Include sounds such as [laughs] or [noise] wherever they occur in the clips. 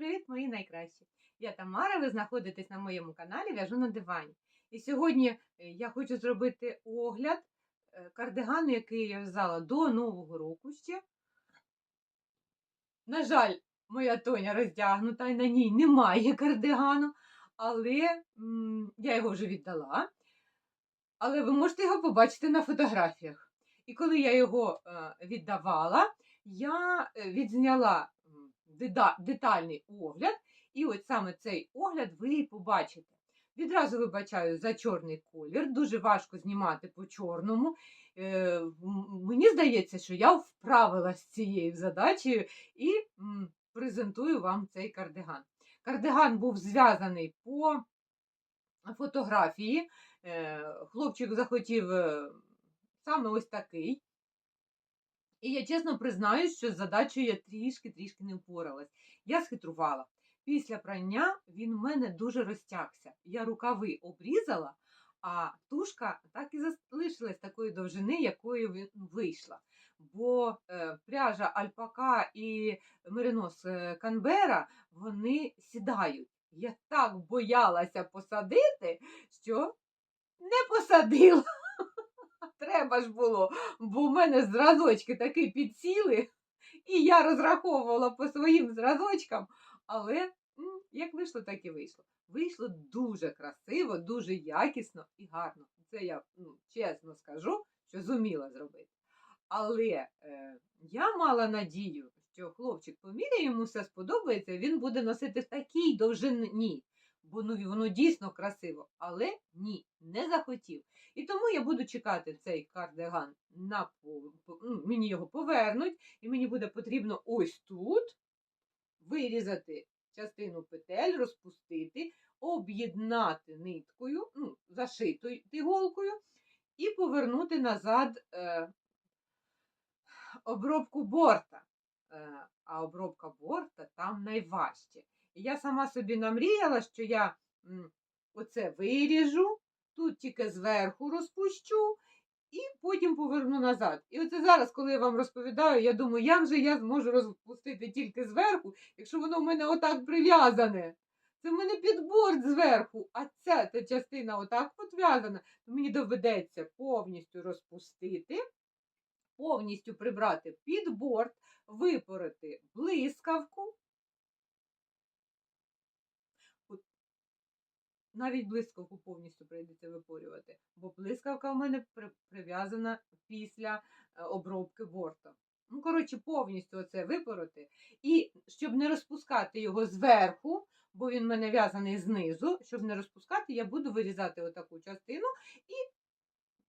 Привіт, мої найкращі! Я Тамара, ви знаходитесь на моєму каналі В'яжу на дивані. І сьогодні е, я хочу зробити огляд е, кардигану, який я в'язала до Нового року ще. На жаль, моя Тоня роздягнута, і на ній немає кардигану, але я його вже віддала. Але ви можете його побачити на фотографіях. І коли я його е, віддавала, я відзняла детальний огляд, і от саме цей огляд ви і побачите. Відразу вибачаю за чорний колір, дуже важко знімати по чорному. Е, мені здається, що я вправилася з цією задачею і м, презентую вам цей кардиган. Кардиган був зв'язаний по фотографії. Е, Хлопчик захотів е, саме ось такий. І я чесно признаюсь, що з задачею я трішки-трішки не впоралась. Я схитрувала. Після прання він в мене дуже розтягся. Я рукави обрізала, а тушка так і залишилась такої довжини, якою він вийшла. Бо е, пряжа альпака і меринос е, канбера вони сідають. Я так боялася посадити, що не посадила. Треба ж було, бо в мене зразочки таки підсіли, і я розраховувала по своїм зразочкам, але як вийшло, так і вийшло. Вийшло дуже красиво, дуже якісно і гарно. Це я ну, чесно скажу, що зуміла зробити. Але е, я мала надію, що хлопчик поміряє, йому все сподобається, він буде носити в такій довжині. Бо ну, воно дійсно красиво, але ні, не захотів. І тому я буду чекати цей кардиган на ну, мені його повернуть, і мені буде потрібно ось тут вирізати частину петель, розпустити, об'єднати ниткою, ну, зашитою іголкою, і повернути назад е, обробку борта. Е, а обробка борта там найважче. І я сама собі намріяла, що я оце виріжу, тут тільки зверху розпущу і потім поверну назад. І оце зараз, коли я вам розповідаю, я думаю, як же я зможу розпустити тільки зверху, якщо воно в мене отак прив'язане. Це в мене підборд зверху, а ця та частина отак підв'язана, то мені доведеться повністю розпустити, повністю прибрати підборд, випорити блискавку. От Навіть блискавку повністю прийдеться випорювати, бо блискавка в мене прив'язана після е, обробки бортом. Ну, коротше, повністю оце випороти. І щоб не розпускати його зверху, бо він в мене в'язаний знизу, щоб не розпускати, я буду вирізати отаку частину і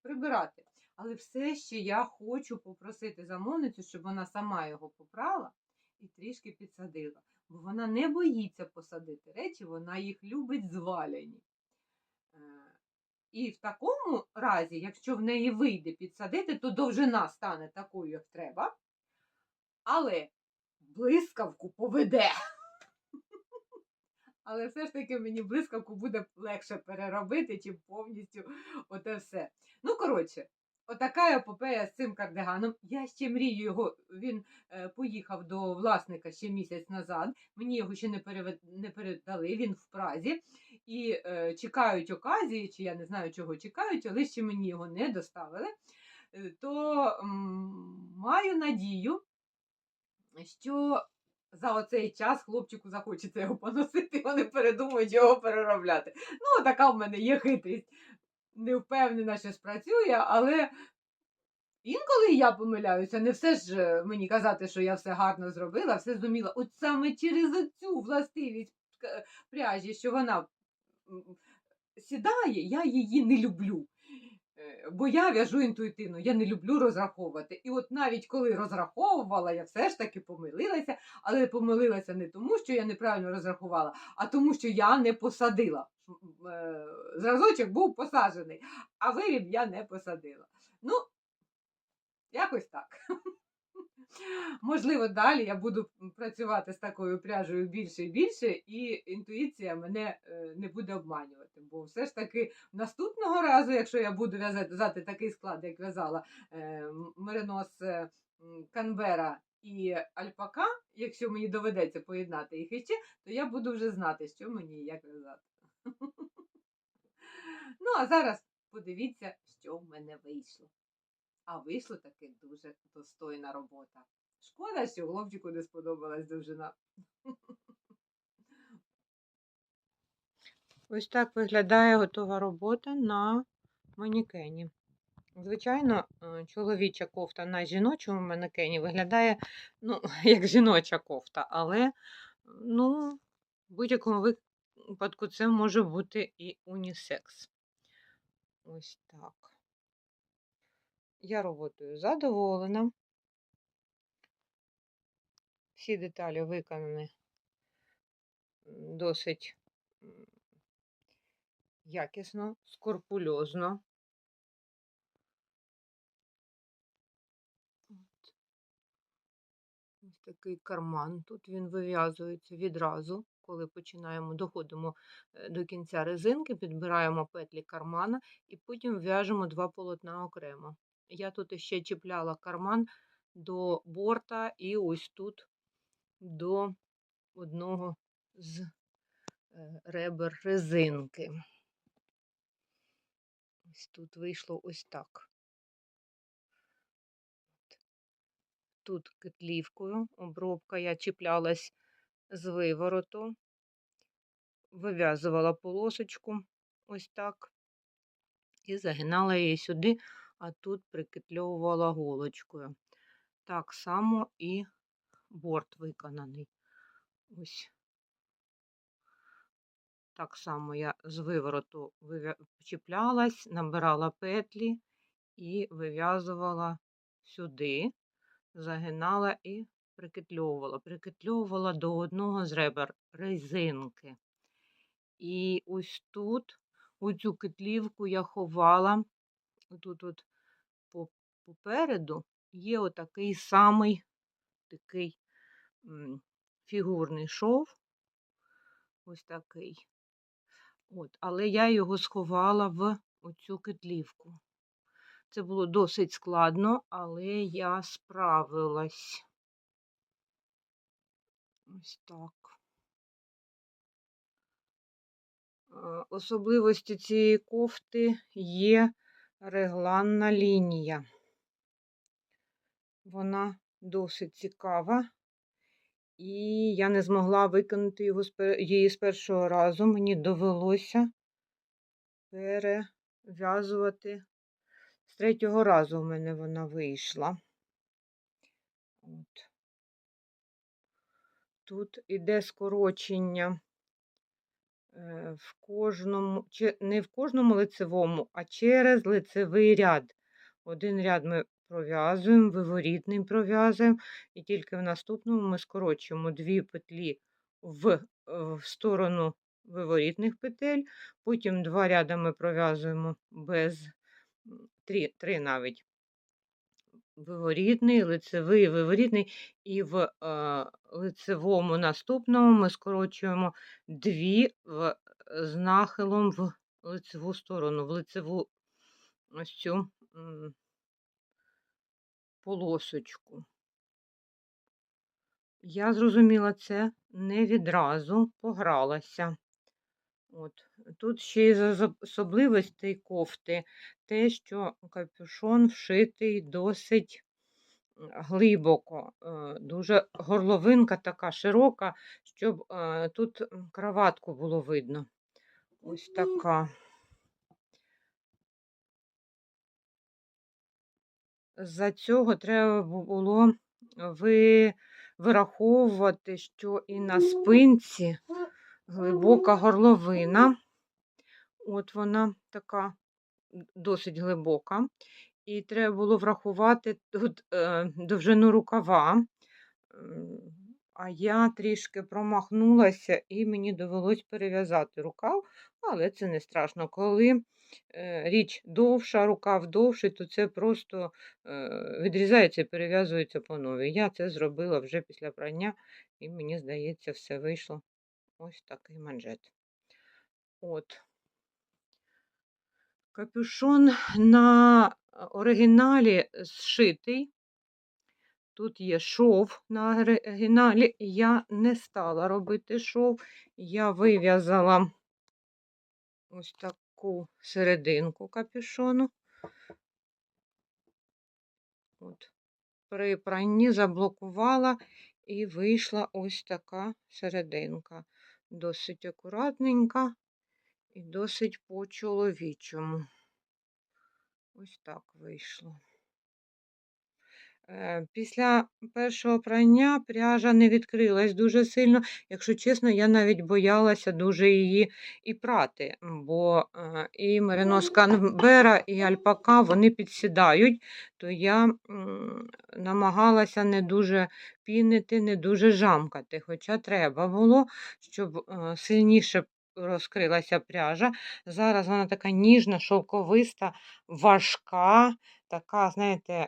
прибирати. Але все ще я хочу попросити замовницю, щоб вона сама його попрала і трішки підсадила. Бо вона не боїться посадити речі, вона їх любить зваляні. Е, І в такому разі, якщо в неї вийде підсадити, то довжина стане такою, як треба. Але блискавку поведе. [laughs] Але все ж таки мені блискавку буде легше переробити, чим повністю оте все. Ну, коротше, отака епопея з цим кардиганом. Я ще мрію його. Він е, поїхав до власника ще місяць назад. Мені його ще не, перевед... не передали, він в Празі. І е, чекають оказії, чи я не знаю, чого чекають, але ще мені його не доставили. Е, То м, маю надію, що за оцей час хлопчику захочеться його поносити, [laughs] вони передумають його переробляти. Ну, така в мене є хитрість. Не впевнена, що спрацює, але інколи я помиляюся, не все ж е, мені казати, що я все гарно зробила, все зуміла. От саме через цю властивість пряжі, що вона сідає, я її не люблю. Е, Бо я в'яжу інтуїтивно, я не люблю розраховувати. І от навіть коли розраховувала, я все ж таки помилилася, але помилилася не тому, що я неправильно розрахувала, а тому, що я не посадила. Е, Зразочок був посаджений, а виріб я не посадила. Ну, якось так. [laughs] Можливо, далі я буду працювати з такою пряжею більше і більше, і інтуїція мене е, не буде обманювати. Бо все ж таки наступного разу, якщо я буду в'язати такий склад, як в'язала е, меринос е, Канбера і альпака, якщо мені доведеться поєднати їх іще, то я буду вже знати, що мені і як в'язати. [laughs] Ну, а зараз подивіться, що в мене вийшло. А вийшло таки дуже достойна робота. Шкода, що хлопчику не сподобалась довжина. Ось так виглядає готова робота на манікені. Звичайно, е, чоловіча кофта на жіночому манекені виглядає ну, [laughs] як жіноча кофта, але ну, в будь-якому випадку це може бути і унісекс. Ось так. Я роботою задоволена. Всі деталі виконані досить якісно, скорпульозно. Ось такий карман. Тут він вив'язується відразу, коли починаємо, доходимо е, до кінця резинки, підбираємо петлі кармана і потім в'яжемо два полотна окремо. Я тут ще чіпляла карман до борта і ось тут до одного з е, ребер резинки. Ось тут вийшло ось так. Тут кетлівкою обробка, я чіплялась з вивороту, вив'язувала полосочку ось так і загинала її сюди, а тут прикетльовувала голочкою. Так само і борт виконаний. Ось так само я з вивороту чіплялась, набирала петлі і вив'язувала сюди, загинала і прикетльовувала. Прикетльовувала до одного з ребер резинки. І ось тут, оцю кетлівку я ховала, тут от попереду є отакий самий такий фігурний шов. Ось такий. От, але я його сховала в оцю кетлівку. Це було досить складно, але я справилась. Ось так. Особливості цієї кофти є регланна лінія. Вона досить цікава, і я не змогла виконати його її з першого разу. Мені довелося перев'язувати. З третього разу в мене вона вийшла. От. Тут іде скорочення в кожному, не в кожному лицевому, а через лицевий ряд. Один ряд ми пров'язуємо, виворітний пров'язуємо, і тільки в наступному ми скорочуємо дві петлі в, е, в сторону виворітних петель, потім два ряди ми пров'язуємо без три, три навіть. Виворітний, лицевий, виворітний, і в е, лицевому наступному ми скорочуємо дві в, з нахилом в лицеву сторону, в лицеву ось цю полосочку. Я зрозуміла це не відразу, погралася. От. Тут ще й з особливостей кофти те, що капюшон вшитий досить глибоко, е, дуже горловинка така широка, щоб е, тут м, краватку було видно. Ось така. За цього треба було ви, вираховувати, що і на спинці глибока горловина. От вона така досить глибока. І треба було врахувати тут е, довжину рукава. А я трішки промахнулася і мені довелось перев'язати рукав, але це не страшно. Коли е, річ довша, рукав довший, то це просто е, відрізається і перев'язується по новій. Я це зробила вже після прання, і мені здається, все вийшло. Ось такий манжет. От. Капюшон на оригіналі зшитий. Тут є шов на оригіналі. Я не стала робити шов. Я вив'язала ось таку серединку капюшону. От. При пранні заблокувала і вийшла ось така серединка. Досить акуратненька і досить по-чоловічому. Ось так вийшло. Е, Після першого прання пряжа не відкрилась дуже сильно. Якщо чесно, я навіть боялася дуже її і прати, бо е, і меринос канбера, і альпака вони підсідають, то я намагалася не дуже пінити, не дуже жамкати. Хоча треба було, щоб е, сильніше розкрилася пряжа. Зараз вона така ніжна, шовковиста, важка, така, знаєте,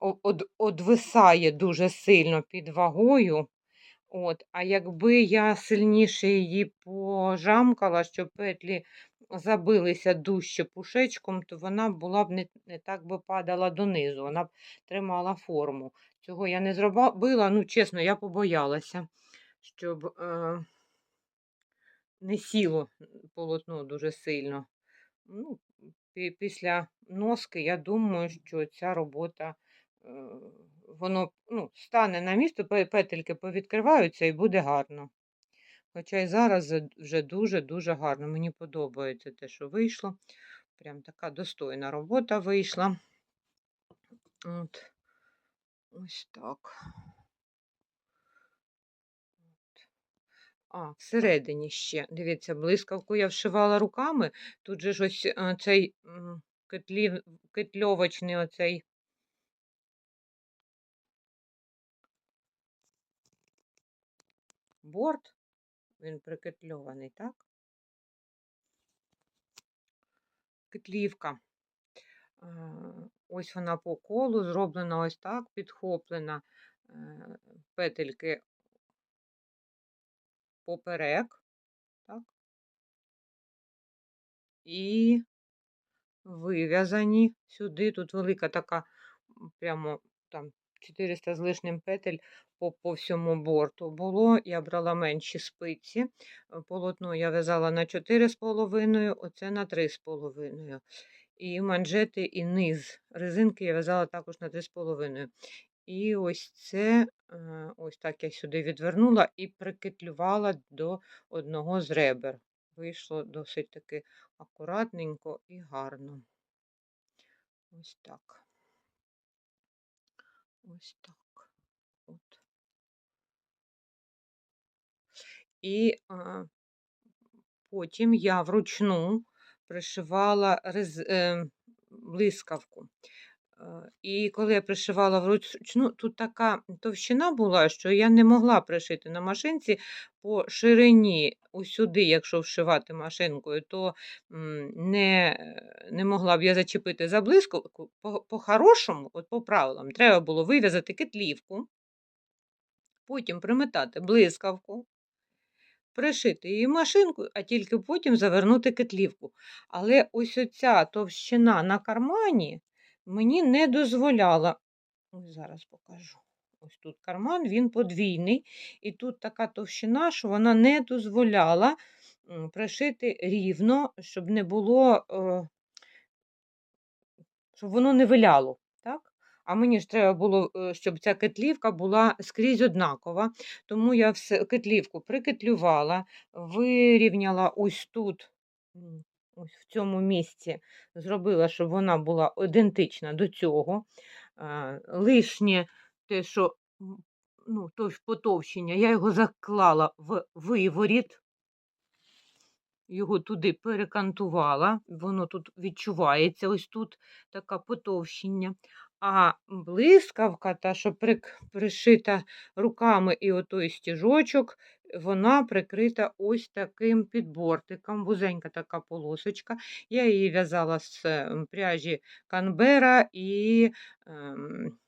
од, одвисає дуже сильно під вагою. От, а якби я сильніше її пожамкала, щоб петлі забилися дужче пушечком, то вона була б не, не так би падала донизу, вона б тримала форму. Цього я не зробила, ну, чесно, я побоялася, щоб е, не сіло полотно дуже сильно. Ну, після носки, я думаю, що ця робота е, воно ну, стане на місто, петельки повідкриваються і буде гарно. Хоча і зараз вже дуже-дуже гарно. Мені подобається те, що вийшло. Прям така достойна робота вийшла. От. Ось так. А, всередині ще. Дивіться, блискавку я вшивала руками. Тут же ж ось е, цей кетлів, кетльовочний оцей борт. Він прикетльований, так? Кетлівка. Е, Ось вона по колу зроблена ось так, підхоплена е, петельки поперек, так? І вив'язані сюди. Тут велика така, прямо там 400 з лишнім петель по, по всьому борту було. Я брала менші спиці. Е, Полотно я в'язала на 4,5, оце на 3,5. І манжети, і низ резинки я в'язала також на 3,5. І ось це, е, ось так я сюди відвернула і прикетлювала до одного з ребер. Вийшло досить таки акуратненько і гарно. Ось так. Ось так. От. І а, потім я вручну пришивала рез, е, блискавку. Е, І коли я пришивала вручну, тут така товщина була, що я не могла пришити на машинці по ширині усюди, якщо вшивати машинкою, то не, не могла б я зачепити за. По- По-хорошому, от по правилам, треба було вив'язати кетлівку, потім приметати блискавку, пришити її машинкою, а тільки потім завернути кетлівку. Але ось оця товщина на кармані мені не дозволяла. Ось зараз покажу. Ось тут карман, він подвійний, і тут така товщина, що вона не дозволяла пришити рівно, щоб не було, е, щоб воно не виляло. Так? А мені ж треба було, е, щоб ця кетлівка була скрізь однакова. Тому я все, кетлівку прикетлювала, вирівняла ось тут, ось в цьому місці, зробила, щоб вона була ідентична до цього. Лишнє те, що ну, товщ- потовщення, я його заклала в виворіт, його туди перекантувала, воно тут відчувається, ось тут таке потовщення. А блискавка, та, що прик- пришита руками і отой стіжочок, вона прикрита ось таким підбортиком, вузенька така полосочка. Я її в'язала з ем, пряжі Канбера і ем,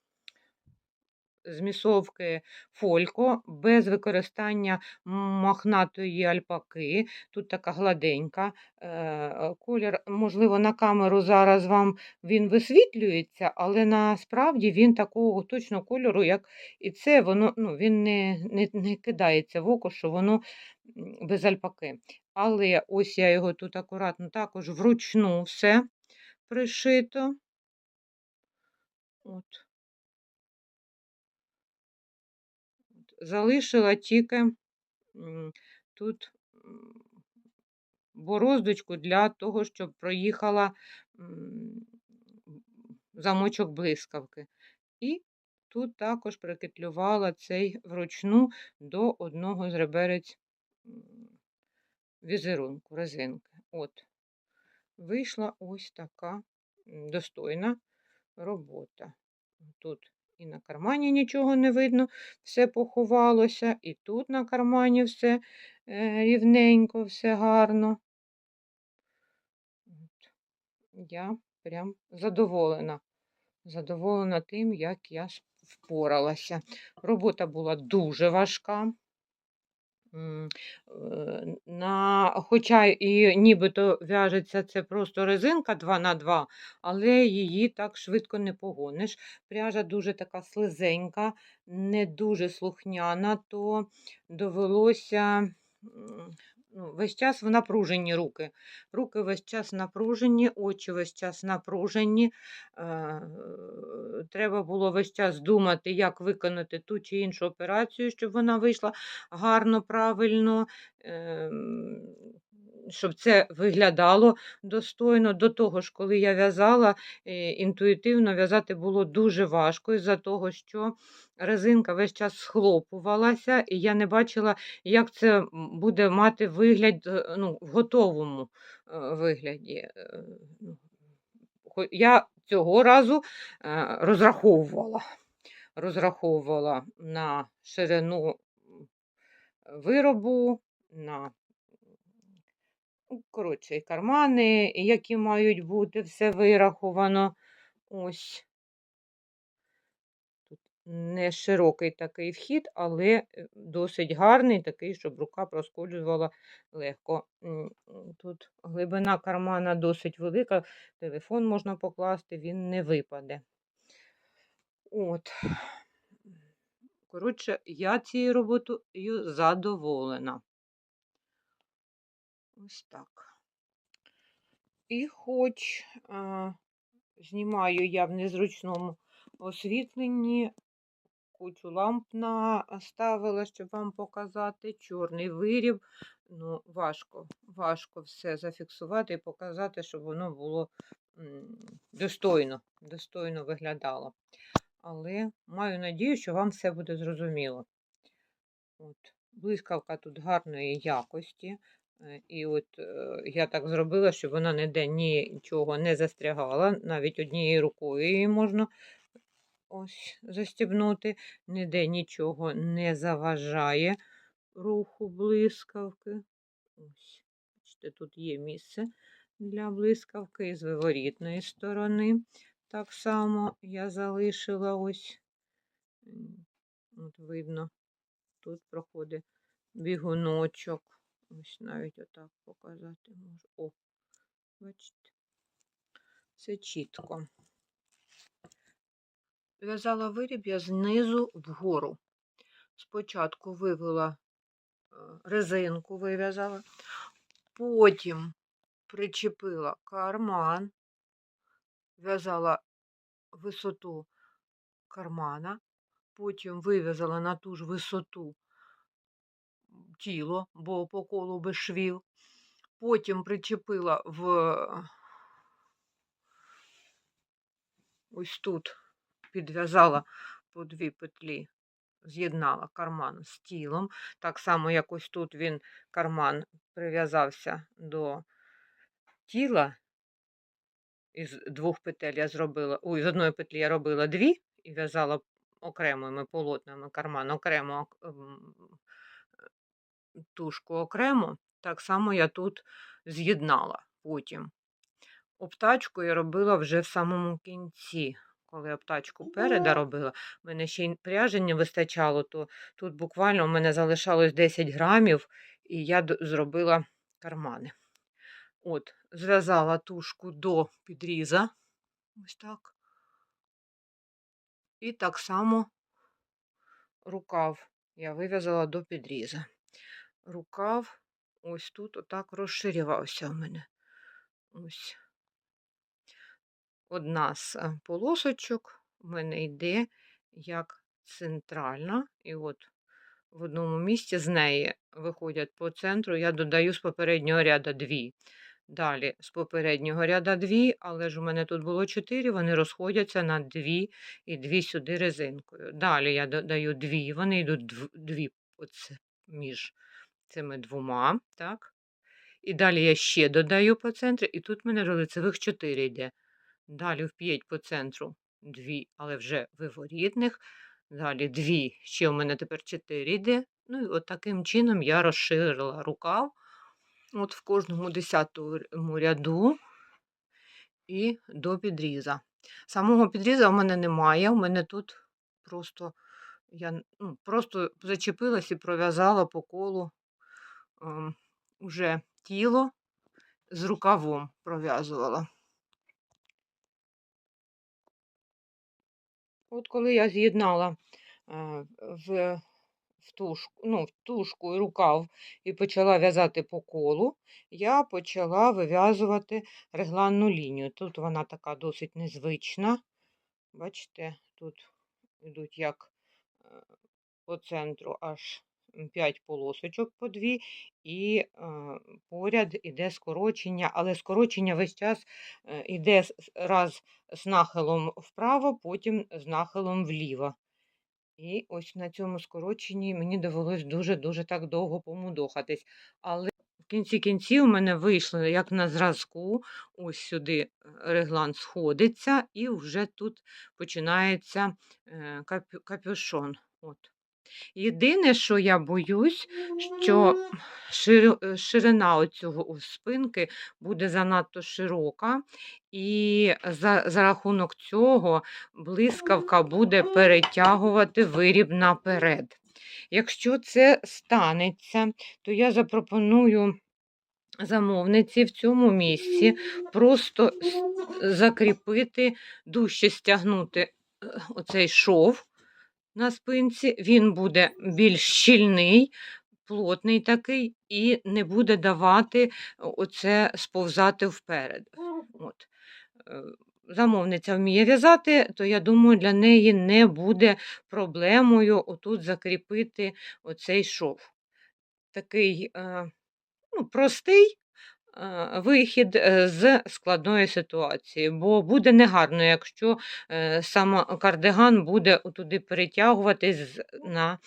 змісовки фолько, без використання мохнатої альпаки. Тут така гладенька. Е, Колір, можливо, на камеру зараз вам він висвітлюється, але насправді він такого точного кольору, як і це, воно ну, він не, не, не кидається в око, що воно без альпаки. Але ось я його тут акуратно також вручну все пришито. От. Залишила тільки тут бороздочку для того, щоб проїхала замочок блискавки. І тут також прикетлювала цей вручну до одного з реберець візерунку, резинки. От. Вийшла ось така достойна робота. Тут і на кармані нічого не видно, все поховалося, і тут на кармані все е, рівненько, все гарно. От. Я прям задоволена. Задоволена тим, як я впоралася. Робота була дуже важка. Е, На, хоча і нібито в'яжеться це просто резинка 2 на 2 але її так швидко не погониш. Пряжа дуже така слизенька, не дуже слухняна, то довелося ну, весь час в напруженні руки. Руки весь час напружені, очі весь час напружені. Е, Треба було весь час думати, як виконати ту чи іншу операцію, щоб вона вийшла гарно, правильно, ем, щоб це виглядало достойно. До того ж, коли я в'язала, е, інтуїтивно в'язати було дуже важко, із-за того, що резинка весь час схлопувалася, і я не бачила, як це буде мати вигляд е, ну, в готовому е, вигляді. Ну, Я цього разу розраховувала. Розраховувала на ширину виробу, на коротше, і кармани, які мають бути, все вираховано. Ось. Тут не широкий такий вхід, але е, досить гарний, такий, щоб рука проскользувала легко. Тут глибина кармана досить велика, телефон можна покласти, він не випаде. От. Коротше, я цією роботою задоволена. Ось так. І хоч а, знімаю я в незручному освітленні, кучу ламп наставила, щоб вам показати. Чорний виріб. Ну, важко, важко все зафіксувати і показати, щоб воно було достойно, достойно виглядало. Але маю надію, що вам все буде зрозуміло. От. Блискавка тут гарної якості. Е, І от е, я так зробила, щоб вона ніде нічого не застрягала. Навіть однією рукою її можна ось застібнути. Ніде нічого не заважає руху блискавки. Ось, бачите, тут є місце для блискавки і з виворітної сторони. Так само я залишила ось, от видно, тут проходить бігуночок. Ось навіть отак показати можу. О, бачите, все чітко. В'язала виріб я знизу вгору. Спочатку вивела е, резинку, вив'язала, потім причепила карман, в'язала висоту кармана, потім вив'язала на ту ж висоту тіло, бо по колу без швів. Потім причепила в ось тут, підв'язала по дві петлі, з'єднала карман з тілом. Так само, як ось тут він карман прив'язався до тіла. Із двох петель я зробила, ой, з одної петлі я робила дві і в'язала окремими полотнами карман, окремо тушку окремо. Так само я тут з'єднала потім. Обтачку я робила вже в самому кінці, коли обтачку переда робила, в мене ще й пряжі не вистачало, то тут буквально у мене залишалось 10 грамів, і я зробила кармани. От, зв'язала тушку до підріза. Ось так. І так само рукав я вив'язала до підріза. Рукав ось тут отак розширювався у мене. Ось. Одна з е, полосочок у мене йде як центральна. І от в одному місці з неї виходять по центру, я додаю з попереднього ряду дві. Далі з попереднього ряда дві, але ж у мене тут було чотири, вони розходяться на дві і дві сюди резинкою. Далі я додаю дві, вони йдуть дві оце, між цими двома. так. І далі я ще додаю по центру, і тут в мене вже лицевих чотири йде. Далі вп'ять по центру дві, але вже виворітних. Далі дві, ще у мене тепер чотири йде. Ну і от таким чином я розширила рукав. От в кожному десятому ряду і до підріза. Самого підріза у мене немає. У мене тут просто я ну, просто зачепилась і пров'язала по колу уже тіло з рукавом пров'язувала. От коли я з'єднала в, в тушку, ну, в тушку і рукав і почала в'язати по колу, я почала вив'язувати регланну лінію. Тут вона така досить незвична. Бачите, тут йдуть як е, по центру аж 5 полосочок по дві, і е, поряд іде скорочення, але скорочення весь час е, с- с- раз з нахилом вправо, потім з нахилом вліво. І ось на цьому скороченні мені довелось дуже-дуже так довго помудохатись. Але в кінці кінців у мене вийшло, як на зразку, ось сюди е, реглан сходиться, і вже тут починається е, капюшон. От. Єдине, що я боюсь, що е, ширина оцього о, спинки буде занадто широка, і за, за рахунок цього блискавка буде перетягувати виріб наперед. Якщо це станеться, то я запропоную замовниці в цьому місці просто закріпити, дужче стягнути е, оцей шов на спинці, він буде більш щільний, плотний такий, і не буде давати оце сповзати вперед. От. Е, Замовниця вміє в'язати, то я думаю, для неї не буде проблемою отут закріпити оцей шов. Такий е, ну, простий е, вихід е, з складної ситуації, бо буде негарно, якщо е, саме кардиган буде туди перетягуватись на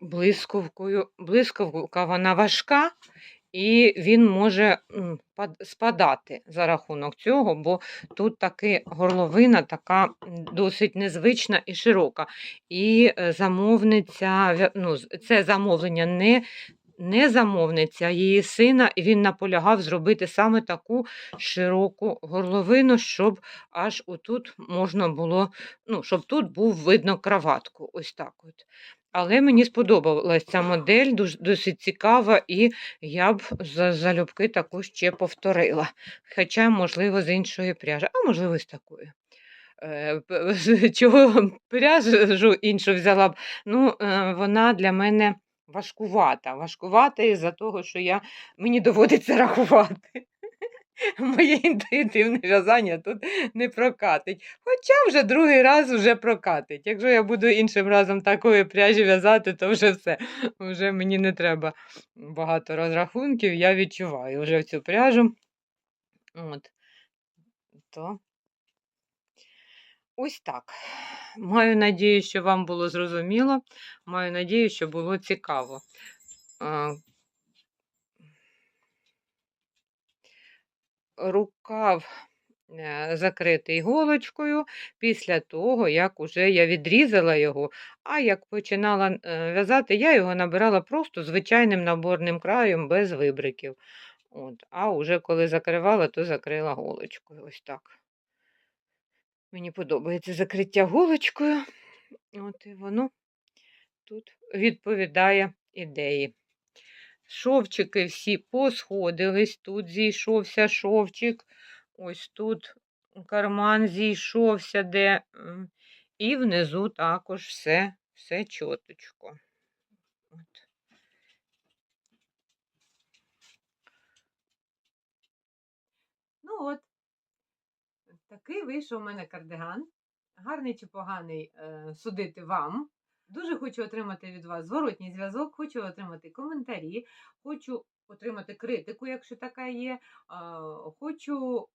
блискавкою. Блискавка вона важка, і він може спадати за рахунок цього, бо тут таки горловина така досить незвична і широка. І е, замовниця, ну, це замовлення не. Не замовниця, її сина, і він наполягав зробити саме таку широку горловину, щоб аж отут можна було, ну, щоб тут був видно краватку. Ось так от. Але мені сподобалась ця модель, досить цікава, і я б залюбки таку ще повторила. Хоча, можливо, з іншої пряжі, а можливо, з такої. Е, Чого пряжу іншу взяла б? Ну, е, вона для мене важкувата. Важкувата із-за того, що я, мені доводиться [laughs] рахувати. Моє інтуїтивне в'язання тут не прокатить. Хоча вже другий раз вже прокатить. Якщо я буду іншим разом такої пряжі в'язати, то вже все. Вже мені не треба багато розрахунків, я відчуваю вже цю пряжу. От. То ось так. Маю надію, що вам було зрозуміло. Маю надію, що було цікаво. Рукав е, закритий голочкою після того, як уже я відрізала його. А як починала е, в'язати, я його набирала просто звичайним наборним краєм без вибриків. От. А вже коли закривала, то закрила голочкою. Ось так. Мені подобається закриття голочкою. От і воно тут відповідає ідеї. Шовчики всі посходились, тут зійшовся шовчик, ось тут карман зійшовся, де, і внизу також все, все чоточко. От. Ну от, такий вийшов у мене кардиган. Гарний чи поганий е, судити вам. Дуже хочу отримати від вас зворотній зв'язок, хочу отримати коментарі, хочу отримати критику, якщо така є. Хочу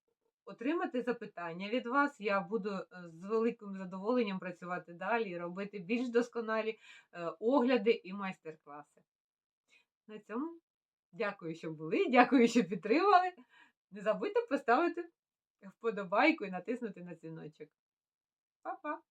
отримати запитання від вас. Я буду е, з великим задоволенням працювати далі робити більш досконалі е, огляди і майстер-класи. На цьому дякую, що були, дякую, що підтримали. Не забудьте поставити вподобайку і натиснути на дзвіночок. Па-па!